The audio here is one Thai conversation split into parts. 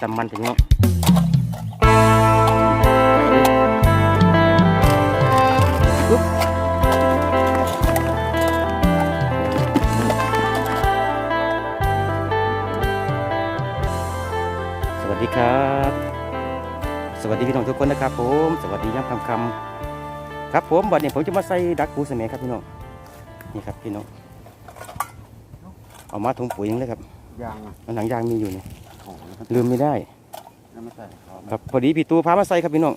จำมันถึงเนาะสวัสดีครับ สวัสดีพี่น้องทุกคนนะครับผม สวัสดีย้ำคำคำครับผมวันนี้ผมจะมาใส่ดักปูเสมครับพี่น้อง นี่ครับพี่น้อง เอามาถุงปุ๋ยนึงเลยครับยางอะมันหนังยางมีอยู่เนี่ยของแล้วลืมไม่ได้ แล้วมาใส่เขาครับพอดีพี่ตูพามาใส่ครับพี่น้อง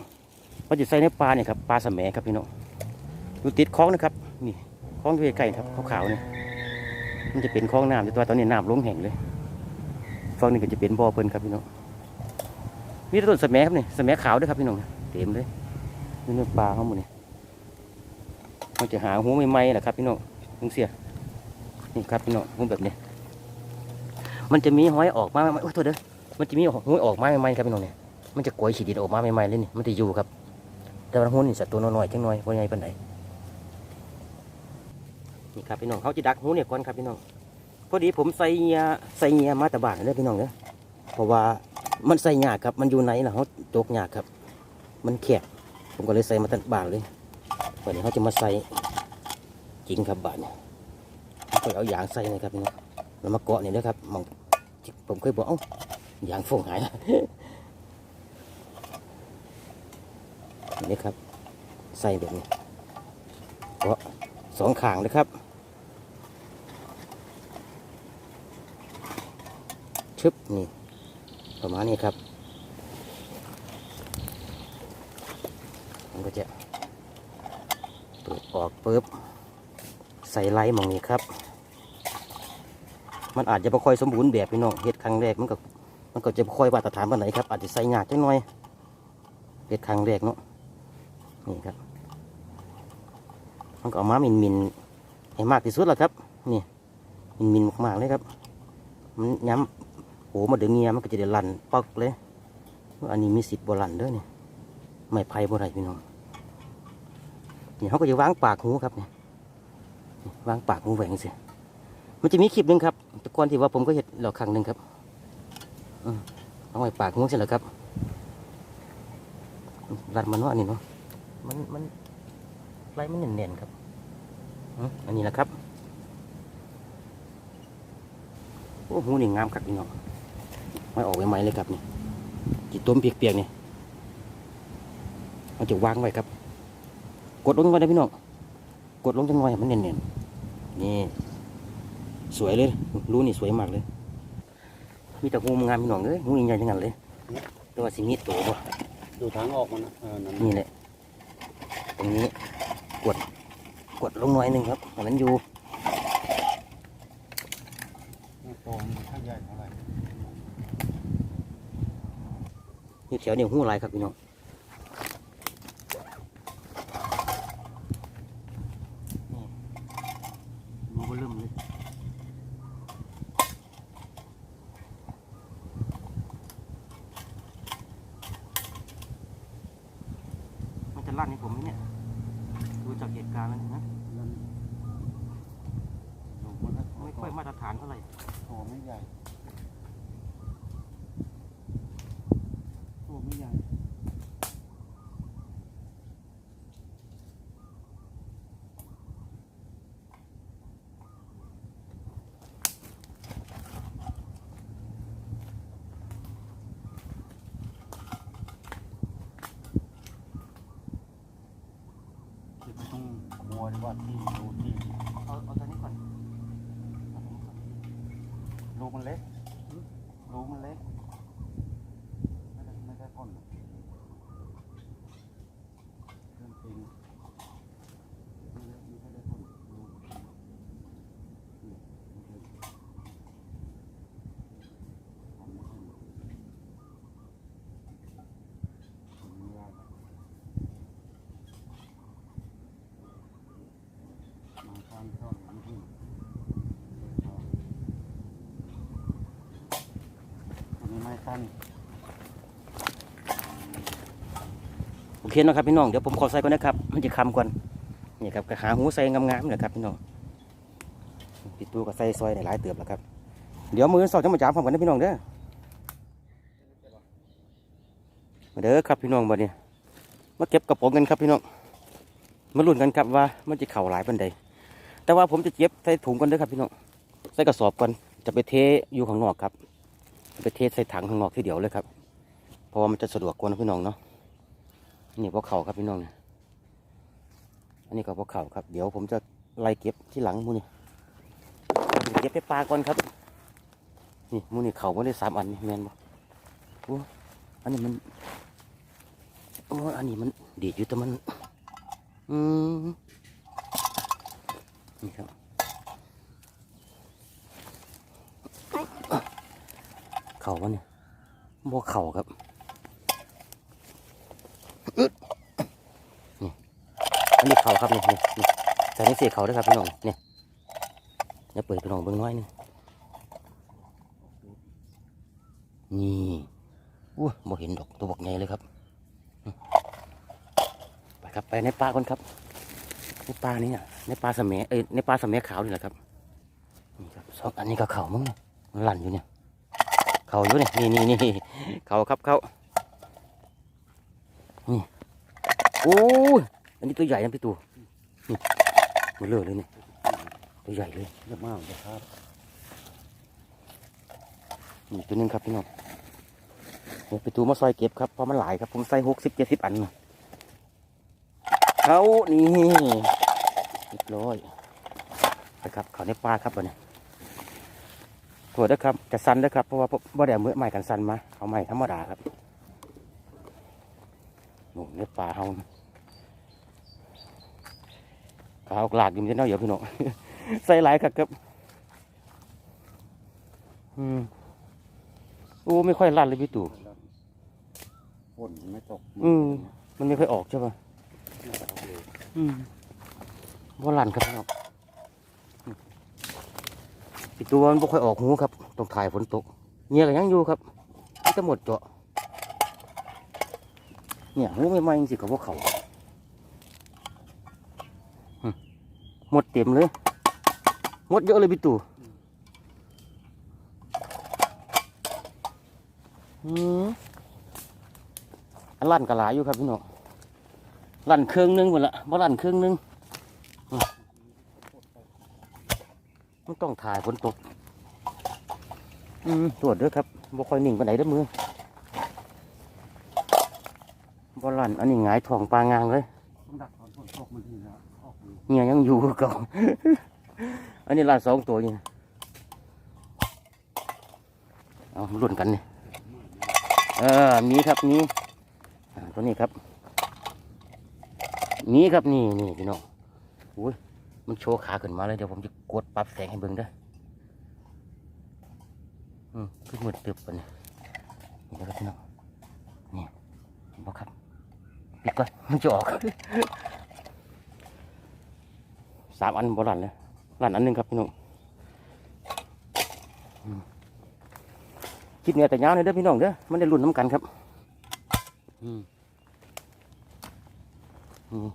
ว่าจะใส่ในปลาเนี่ยครับปลาสะแหมครับพี่น้องอยู่ติดคลองนะครับ นี่คลองอยู่ใกล้ๆครับขาวๆเนี่ยมันจะเป็นคลองน้ำแต่ตัวตอนนี้น้ำลงแห้งเลยฝั่งนี้ก็จะเป็นบ่อเพิ่นครับพี่น้องมีแต่ต้นสะแหมครับนี่สะแหมขาวด้วยครับพี่น้องเต็มเลยนี่เนื้อปลาเขาหมดนี่มันจะหาหูใหม่ๆแหละครับพี่น้องลุงเสียนี่ครับพี่น้องหูแบบนี้ มันจะมีห้อยออกมาโอ้โทษเด้อมันจะมีหูอยออกมาใหม่ๆครับพี่น้องเนี่ยมันจะกลวยขีดินออกมาใหม่ๆเลยนี่มันจะอยู่ครับ แต่ว่าหุ้นนี่สัตว์ตัวน้อยๆจังน้อยว่าไงปานใดนี่ครับพี่น้องเขาจะดักหูเนี่ยก่อนครับพี่น้องพอดีผมใส่เงียใส่เงียมาแตะบานเลยพี่น้องเนี่ยเพราะว่ามันใส่หยาครับ มันอยู่ไหนล่ะเขาโจกหยาครับ มันแคบผมก็เลยใส่มาแตะบานเลยวันนี้เขาจะมาใส่จริงครับบานเนี่ยก็เอายางใส่เลยครับพี่น้องแล้วมาเกาะนี่นะครับมอง ผมเคยบอกเอ้ายางฟงหายนี่ครับ ใส่แบบนี้เกาะสองขางเลยครับชึบนี่ประมาณนี้ครับผมก็จะเปิดออกปุ๊บใส่ไลท์หมองนี้ครับ มันอาจจะไม่ค่อยสมบูรณ์แบบพี่น้องเฮ็ดครั้งแรกมันก็มันก็จะบ่ค่อยมาตรฐานปานไหนครับอาจจะใส่ยากจังหน่อยเฮ็ดครั้งแรกเนาะนี่ครับ มันก็เอามามินมินๆให้มากที่สุดแล้วครับ นี่มินมินๆมากๆเลยครับ มันย้ำโหมาเดือเงียมันก็จะได้ลันปักเลยอันนี้มีสิทธิ์บลันเด้อเนี่ยไม่ไพ่บ่ไรพี่น้องนี่เขาก็จะวางปากหูครับเนี่นี่วางปากหูแหวงสิ มันจะมีคลิปหนึ่งครับแต่ก่อนที่ว่าผมก็เห็นเราครั้งหนึ่งครับอืมเอาไว้ปากงูเสร็จแล้วครับรัดมันว่าอันนี้เนาะมันมันไรมันเน่นๆครับอืมอันนี้แหละครับโอ้หูนี่งามครับพี่น้องไม่ออกใหม่ๆเลยครับนี่จิตต้มเปียกๆนี่มันจะวางไว้ครับ กดลงไปเลยพี่น้องกดลงจังหน่อยให้มันเน่นๆนี่ สวยเลยรูนี่สวยมากเลย มีแต่งูงามพี่น้องเลยงูใหญ่ๆทั้งนั้นเลยตัวาสิมีตัวบ่ดูทางออกมันนะเออนั่นนี่แหละตรงนี้กดกดลงหน่อยหนึ่งครับให้มันอยู่โตมันข้างใหญ่เท่าไหร่นี่แถวนี้หูหลายครับพี่น้องนี่งูเริ่มเลยมันจะ ลั่นให้ผมไหมเนี่ยดูจากเหตุการณ์แล้วนะนั่นดูมันนะไม่ค่อยมาตรฐานเท่าไหร่ตัวไม่ใหญ่ตัวไม่ใหญ่ คือต้องมัวดีกว่าที่ดูที่ เอาเอาตัวนี้ก่อนเอาตัวนี้ก่อน รูมันเล็กรูมันเล็ก ไม่ได้ไม่ได้พ่นหรอกเรื่องจริงไม่ได้ไม่ได้พ่นรูนี่ไม่ได้ทำไม่ได้ทำไม่ได้มาทางช่องนี้ที่ พันโอเคนะครับพี่น้องเดี๋ยวผมขอใส่ก่อนนะครับ มันจะคำก่อนนี่ครับก็หาหูใส่งามๆนะครับพี่น้องปิดตู้ก็ใส่ซอยหลายเติบแล้วครับเดี๋ยวมือสองจะมาจามพร้อมกันนะพี่น้องเด้อมาเด้อครับพี่น้องบัดนี้มาเก็บกระป๋องกันครับพี่น้องมาลุ้นกันครับว่ามันจะเข่าหลายปันใดแต่ว่าผมจะเก็บใส่ถุงกันเด้อครับพี่น้องใส่กระสอบกันจะไปเทอยู่ข้างนอกครับ ไปเทใส่ถังข้างนอกทีเดียวเลยครับ เพราะว่ามันจะสะดวกกว่านะพี่น้องเนาะนี่พวกเข่าครับพี่น้องเนี่ยอันนี้ก็พวกเข่าครับ เดี๋ยวผมจะไล่เก็บที่หลังมูนี่เก็บไปปลาก่อนครับ นี่มูนี่เขาไม่ได้สามอันนี่แมนบ่โอ้อันนี้มันโอ้อันนี้มันดีดอยู่แต่มัน อืมนี่ครับ เขาวะเนี่ยบ่เข่าครับอึดนี่อันนี้เข่าครับนี่นี่นี่แต่นี่เสียเข่าด้วยครับพี่น้องเนี่ยเดี๋ยวเปิดพี่น้องเบิ่งน้อยหนึงนี่อู้บ่เห็นดอกตัวบอกใหญ่เลยครับ ไปครับไปในป่าก่อนครับในป่านี้อะในป่าสะเมเอ้ยในป่าสะเมขาวนี่แหละครับนี่ครับสองอันนี้ก็เข่ามั้งเนี่ยมันลั่นอยู่เนี่ย เขาอยู่เนี่ยนี่นี่นี่เขาครับเขานี่โอ้ยอันนี้ตัวใหญ่นะพี่ตูนี่มันเลือเลยเนี่ยตัวใหญ่เลยเยอะมากเลยครับนี่ตัวหนึงครับพี่น้องเดี๋ยวไปตูมาซอยเก็บครับเพราะมันหลายครับผมใส่หกสิบเจ็ดสิบอันมาเขานี่เรียบร้อยนะครับเขาในปลาครับวันนี้ ตัวเด้อครับจะสันเด้อครับเพราะว่าบ่ได้เอามือใหม่กันสันมาเอาใหม่ธรรมดาครับโอ้ในปลาเฮาเอาหลากอยู่มันจะเน่าเยอะพี่น้องใส่หลายครับครับอืมโอ้ไม่ค่อยลั่นเลยพี่ตู่ฝนไม่ตกอืมมันไม่ค่อยออกใช่ป่ะอืมว่าลั่นครับพี่น้องอืม พี่ตู่มันไม่ค่อยออกหูครับต้องถ่ายฝนตกเงี้ยก็ยังอยู่ครับมันจะหมดเจาะเนี่ยหูไม่ไหม้จริงๆกับพวกเขาหมดเต็มเลยหมดเยอะเลยพี่ตู่อืมอันลั่นกระหลายอยู่ครับพี่น้องลั่นเครื่องนึงหมดละบ่ลั่นเครื่องนึงอืม มันต้องถ่ายฝนตก อืมตรวจด้วยครับบ่ค่อยนิ่งไปไหนเด้อมือบ่ลั่นอันนี้หงายท้องปลางางเลยต้องดักตอนฝนตกมันทีนะออกอยู่เงียยังอยู่คือเก่าอันนี้ลั่นสองตัวนี่เอามาลุ้นกันนี่เออมีครับมีอ่าตัวนี้ครับนี่ครับนี่นี่พี่น้องอุ้ย มันโชว์ขาขึ้นมาเลยเดี๋ยวผมจะกดปรับแสงให้เบิ่งเด้ออืมคือมืดตึบปะเนี่ยนี่นะครับพี่น้องนี่เห็นบ่ครับปิดก่อนมันจะออกสามอันบ่ลันเลยลันอันหนึ่งครับพี่น้องอืมคลิปเนี้ยแต่ยาวเลยเด้อพี่น้องเด้อมันได้รุ่นน้ำกันครับอืมนี่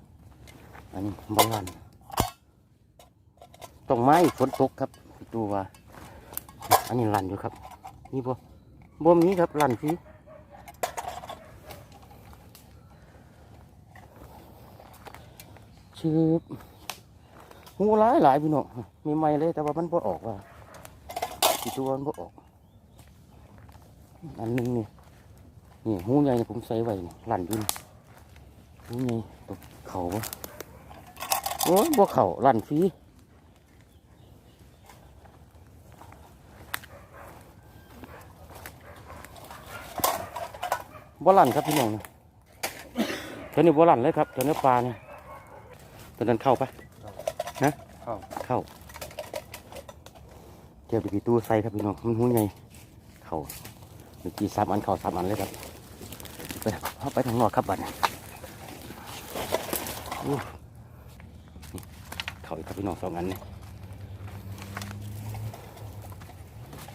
อันนี้บอลัน ต้องไม้ฝนตกครับดูว่า อันนี้ลันอยู่ครับ นี่บ่บ่มีครับลันพี่ชืบหูหลายหลายพี่น้องมีไม้เลยแต่ว่ามันบ่ออกว่าที่ตัวมันบ่ออก อันหนึงนี่นี่หูใหญ่ผมใส่ไว้นี่ลันอยู่นี่หูใหญ่ตกเขาบ่โอ้ยบ่เขาลั่นฟรี บ่ลันครับพี่น้องนะตัวนี้บ่ลันเลยครับตัวเนื้อปลาเนี่ยตัวนั้นเข้าปะเข้าเข้าเทียบไปกี่ตู้ใส่ครับพี่น้องมันหูใหญ่เข้าเมื่อกี้สามอันเข้าสามอันเลยครับไปเอาไปทางนอกครับบัดนี้อู้นี่เข้าอีกครับพี่น้องสองอันนี่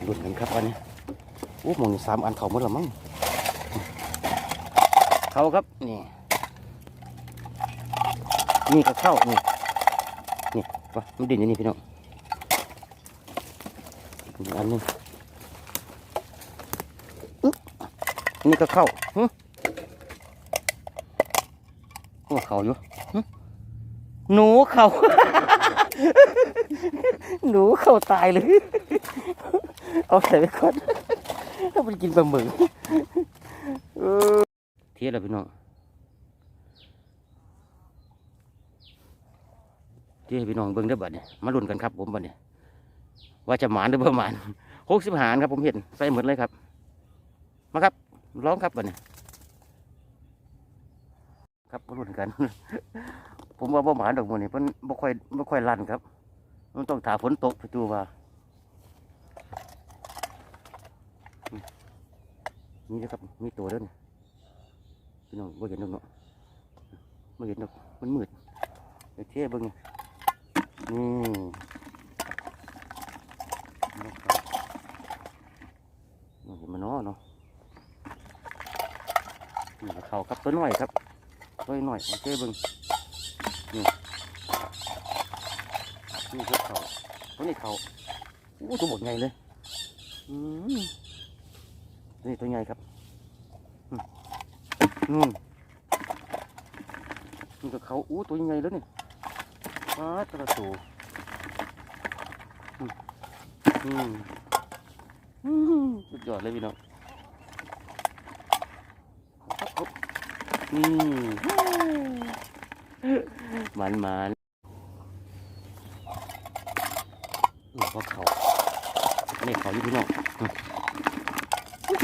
รุ่นกันครับวันนี้อู้หมองนี่สามอันเข้าหมดแล้วมั้ง เขาครับนี่นี่ก็เข้านี่นี่ว่ามันดิ่นอยู่นี่พี่น้องอีกอันนึงนี่ก็เข้าหึโอ้เขาอยู่หึหนูเขาหนูเขาตายเลยเอาใส่ไปก่อนเอาไปกินปลาหมึก ทียบแล้วพี่น้องเทียบให้พี่น้องเบิ่งได้บัดเนี่ยมาลุ้นกันครับผมบัดเนี่ยว่าจะหมานหรือบ่หมานหกสิบหารครับผมเห็นใส่หมดเลยครับ มาครับ ร้องครับบัดเนี่ยครับมาลุ้นกัน ผมว่าบ่หมานดอกมันนี่มันบ่ค่อยบ่ค่อยลั่นครับ มันต้องถาฝนตกไปดูว่านี่นะครับมีตัวเด้วยนี่พี่ น้องไม่เห็นดอกเนาะไม่เห็นดอกมันมืดเดี๋ยวเทียบเบิ่งนี่ะครับนี่เห็นมันเนาะเนาะนี่เขาครับตัวน้อยครับตัวน้อยโอเคเบิ่งนี่นี่ก็เขาตัวนี้เขาอู้ตัวบดใหญ่เลยอืมนี่ตัวใหญ่ครับ อืมนู่นนี่ก็เขาอู้ตัวใหญ่แล้วนี่ว้าตระตูอืมอืมอืมสุดยอดเลยพี่น้องครับครับอืมมันมันนี่ก็เขานี่เขาอยู่พี่น้อง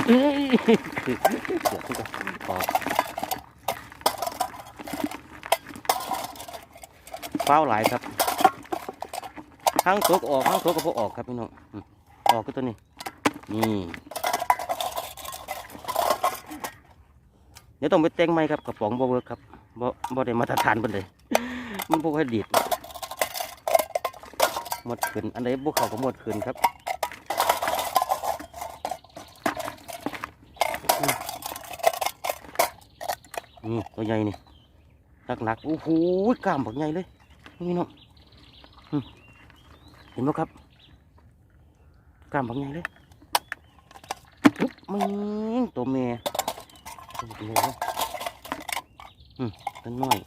เอ้ยเดี๋ยวปอกเป้าหลายครับทั้งตัวก็ออกทั้งตัวก็พอออกครับพี่น้องออกก็ตัวนี้ นี่เดี๋ยวต้องไปแต่งใหมครับกระป๋องบ่เวิร์ครับบ่บ่ได้มาตรฐานเพิ่นเลยมันพวกให้ดีดหมดขึ้นอันไหนพวกเขาก็หมดขึ้นครับ นี่ตัวใหญ่นี่หนักๆโอ้โหกล้ามบักใหญ่เลยนี่เนาะเห็นไหมครับกล้ามบักใหญ่เลยอึ๊บมึงตัวแม่ตัวใหญ่เลยอืมตัวน้อย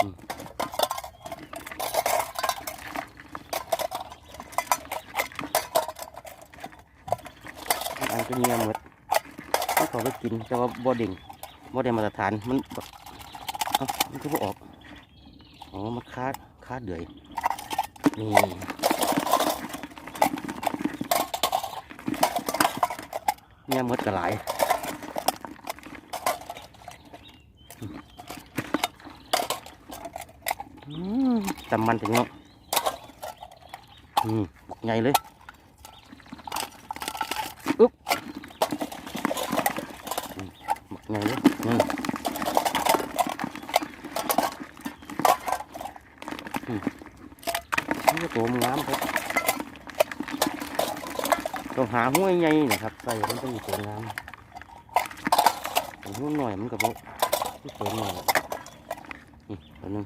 อืมอันก็เงียบหมดต้องเขาไปกินแต่ว่าบ่เดิ่ง บ่ได้มาตรฐานมันแบบมันก็บ่ออกอ๋อมันคาดคาดเดือยนี่เนี่ยมดกระหลายจำมันถึงเนาะอืมบกใหญ่เลยอึ๊บอืม บักใหญ่นี่ก็ตัวมันงามครับต้องหาห้วใหญ่นะครับ ใส่มันต้องมีตัวงามหัวหน่อยมันก็บอกตัวหน่อยนี่ตัวนึง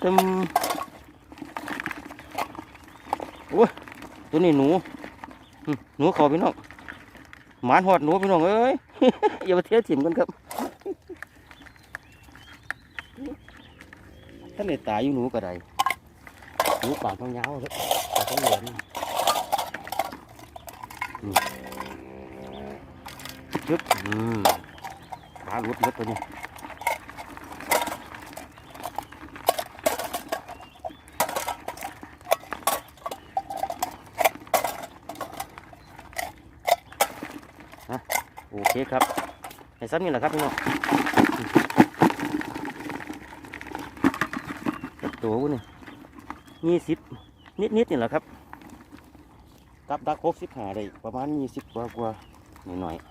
เต็มโอ้ย ตัวนี้หนูหนูเขาพี่น้องหมานหอดหนูพี่น้องเอ้ยอย่ามาเทียบถิ่มกันครับท่านในตายอยู่หนูก็ได้หนูปากต้องยาวๆเลยปากต้องเหลืองอืมจึ๊บขาหลุดหมดตัวนี้ะโอเคครับให้ซ้ำนี่แหละครับพี่น้องตัววุ้นนี่ยี่สิบนิดนิดๆนี่แหละครับกับดักหกสิบหาได้ประมาณยี่สิบกว่ากว่าหน่อยหน่อยๆ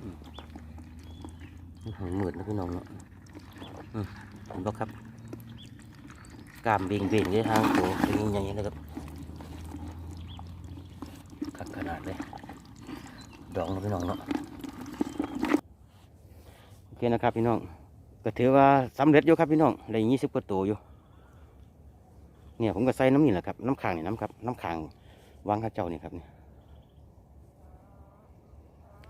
อืมนี่หอยหมื่นนะพี่น้องเนาะอืมเห็นปะครับกามเบ่งเบ่งเลยทางตัวเป็นอย่างนี้นะครับ ขักขนาดเลย ดองนะพี่น้องเนาะโอเคนะครับพี่น้องก็ถือว่าสำเร็จอยู่ครับพี่น้องได้ยี่สิบกว่าตัวอยู่ เนี่ยผมก็ใส่น้ำนี่แหละครับ น้ำขังนี่น้ำครับ น้ำขังวางข้าเจ้านี่ครับเนี่ย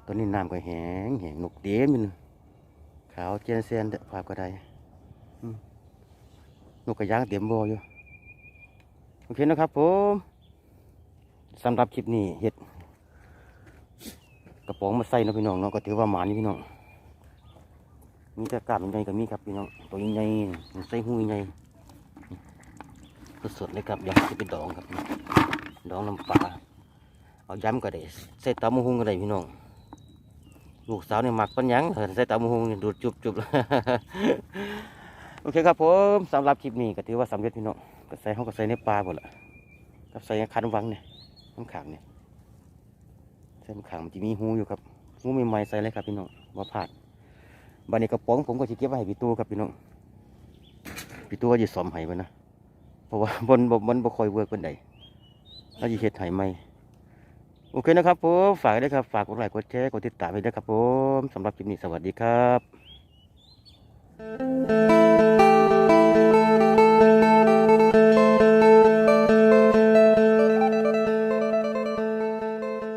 ตอนนี้น้ำก็แห้งแห้งนกเต็มอยู่นั่นขาวเจนเซนภาพก็ได้อืมนกกระยางเต็มบ่ออยู่ โอเคนะครับผม สำหรับคลิปนี้เห็ดกระป๋องมาใส่เนาะพี่น้องเนาะก็ถือว่าหมานี่พี่น้องมีแต่กาบใหญ่ๆก็มีครับพี่น้องตัวใหญ่ๆใส่หูใหญ่สดเลยครับเดี๋ยวจะไปดองครับ ดองน้ำปลาเอาย้ำก็ได้ใส่ตำมะฮุงก็ได้พี่น้องลูกสาวเนี่ยหมักปัญญังเออใส่ตำมะฮุงนี่ดูดจุบๆโอเคครับผมสำหรับคลิปนี้ก็ถือว่าสำเร็จพี่น้องก็ใส่เขาก็ใส่ในปลาหมดละก็ใส่ในคันวังเนี่ย น้ำขังเนี่ยใส่น้ำขังมันจะมีหูอยู่ครับหูใหม่ๆใส่เลยครับพี่น้องว่าพลาดบันนี้กระป๋องผมก็จะเก็บไว้ให้พี่ตู้ครับพี่น้องพี่ตู้ก็จะสอมให้มันนะเพราะว่าบนบนบ่คอยเวิร์กเป็นใดแล้วจะเฮ็ดให้ใหม่โอเคนะครับผมฝากด้วยครับฝากกดไลค์กดแชร์กดติดตามไปด้วยครับผมสำหรับคลิปนี้สวัสดีครับ